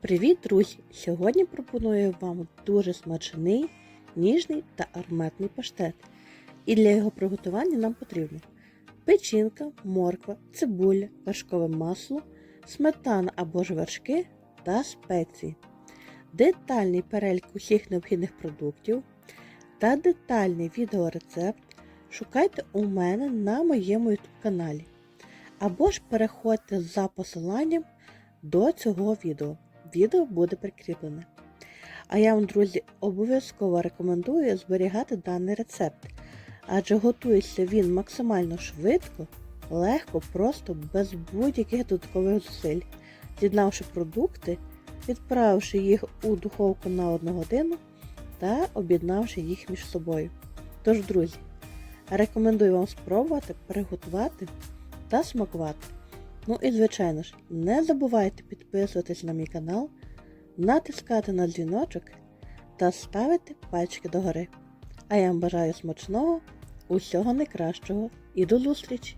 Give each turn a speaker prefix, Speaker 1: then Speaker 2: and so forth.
Speaker 1: Привіт, друзі! Сьогодні пропоную вам дуже смачний, ніжний та ароматний паштет. І для його приготування нам потрібно печінка, морква, цибуля, вершкове масло, сметана або ж вершки та спеції, детальний перелік усіх необхідних продуктів та детальний відеорецепт шукайте у мене на моєму YouTube каналі. Або ж переходьте за посиланням до цього відео. Відео буде прикріплене. А я вам, друзі, обов'язково рекомендую зберігати даний рецепт, адже готується він максимально швидко, легко, просто без будь-яких додаткових зусиль, з'єднавши продукти, відправивши їх у духовку на 1 годину та об'єднавши їх між собою. Тож, друзі, рекомендую вам спробувати приготувати та смакувати. Ну і звичайно ж, не забувайте підписуватись на мій канал, натискати на дзвіночок та ставити пальчики догори. А я вам бажаю смачного, усього найкращого і до зустрічі!